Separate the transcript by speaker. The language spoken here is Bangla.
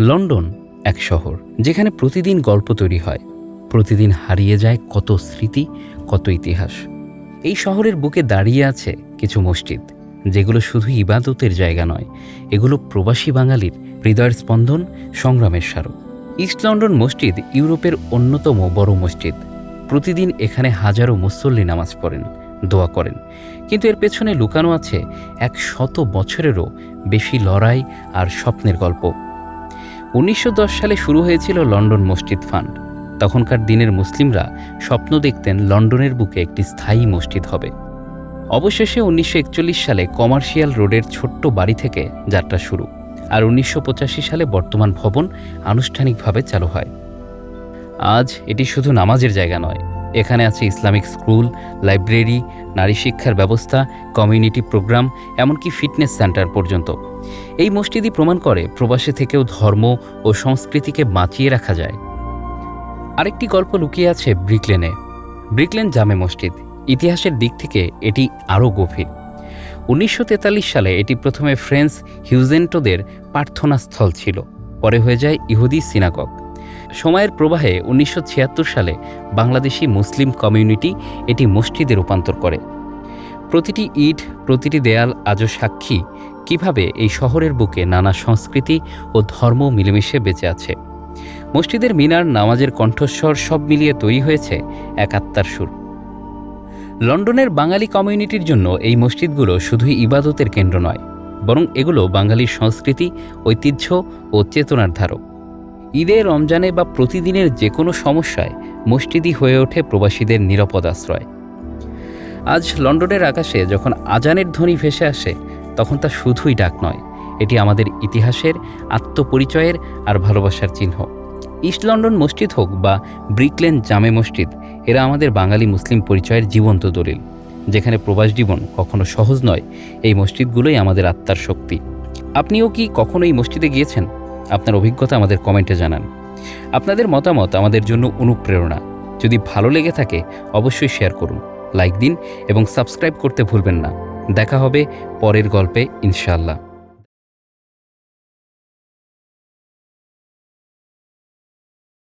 Speaker 1: লন্ডন এক শহর, যেখানে প্রতিদিন গল্প তৈরি হয়। প্রতিদিন হারিয়ে যায় কত স্মৃতি, কত ইতিহাস। এই শহরের বুকে দাঁড়িয়ে আছে কিছু মসজিদ, যেগুলো শুধু ইবাদতের জায়গা নয়, এগুলো প্রবাসী বাঙালির হৃদয়ের স্পন্দন, সংগ্রামের স্মারক। ইস্ট লন্ডন মসজিদ ইউরোপের অন্যতম বড় মসজিদ। প্রতিদিন এখানে হাজারো মুসল্লি নামাজ পড়েন, দোয়া করেন। কিন্তু এর পেছনে লুকানো আছে এক শত বছরেরও বেশি লড়াই আর স্বপ্নের গল্প। উনিশশো দশ সালে শুরু হয়েছিল লন্ডন মসজিদ ফান্ড। তখনকার দিনের মুসলিমরা স্বপ্ন দেখতেন লন্ডনের বুকে একটি স্থায়ী মসজিদ হবে। অবশেষে উনিশশো একচল্লিশ সালে কমার্শিয়াল রোডের ছোট্ট বাড়ি থেকে যাত্রা শুরু আর উনিশশো পঁচাশি সালে বর্তমান ভবন আনুষ্ঠানিকভাবে চালু হয়। আজ এটি শুধু নামাজের জায়গা নয় এখানে আছে ইসলামিক স্কুল, লাইব্রেরি, নারী শিক্ষার ব্যবস্থা, কমিউনিটি প্রোগ্রাম, এমনকি ফিটনেস সেন্টার পর্যন্ত। এই মসজিদই প্রমাণ করে প্রবাসে থেকেও ধর্ম ও সংস্কৃতিকে বাঁচিয়ে রাখা যায়। আরেকটি গল্প লুকিয়ে আছে ব্রিকলেনে। ব্রিকলেন জামে মসজিদ। ইতিহাসের দিক থেকে এটি আরও গভীর। উনিশশো তেতাল্লিশ সালে এটি প্রথমে ফ্রেন্স হিউজেন্টোদের প্রার্থনাস্থল ছিল। পরে হয়ে যায় ইহুদি সিনাগগ। সময়ের প্রবাহে উনিশশো ছিয়াত্তর সালে বাংলাদেশি মুসলিম কমিউনিটি এটি মসজিদে রূপান্তর করে। প্রতিটি ইট, প্রতিটি দেয়াল আজও সাক্ষী কীভাবে এই শহরের বুকে নানা সংস্কৃতি ও ধর্ম মিলেমিশে বেঁচে আছে। মসজিদের মিনার, নামাজের কণ্ঠস্বর সব মিলিয়ে তৈরি হয়েছে এক আত্মার সুর। লন্ডনের বাঙালি কমিউনিটির জন্য এই মসজিদগুলো শুধুই ইবাদতের কেন্দ্র নয়, বরং এগুলো বাঙালির সংস্কৃতি, ঐতিহ্য ও চেতনার ধারক। ঈদে রমজানে বা প্রতিদিনের যে কোনো সমস্যায় মসজিদই হয়ে ওঠে প্রবাসীদের নিরাপদ আশ্রয়। আজ লন্ডনের আকাশে যখন আজানের ধ্বনি ভেসে আসে, তখন তা শুধুই ডাক নয়, এটি আমাদের ইতিহাসের, আত্মপরিচয়ের আর ভালোবাসার চিহ্ন। ইস্ট লন্ডন মসজিদ হোক বা ব্রিকলেন জামে মসজিদ, এরা আমাদের বাঙালি মুসলিম পরিচয়ের জীবন্ত দলিল, যেখানে প্রবাস জীবন কখনো সহজ নয়, এই মসজিদগুলোই আমাদের আত্মার শক্তি। আপনিও কি কখনো এই মসজিদে গিয়েছেন? আপনার অভিজ্ঞতা আমাদের কমেন্টে জানান। আপনাদের মতামত আমাদের জন্য অনুপ্রেরণা। যদি ভালো লেগে থাকে, অবশ্যই শেয়ার করুন, লাইক দিন এবং সাবস্ক্রাইব করতে ভুলবেন না। দেখা হবে পরের গল্পে, ইনশাআল্লাহ।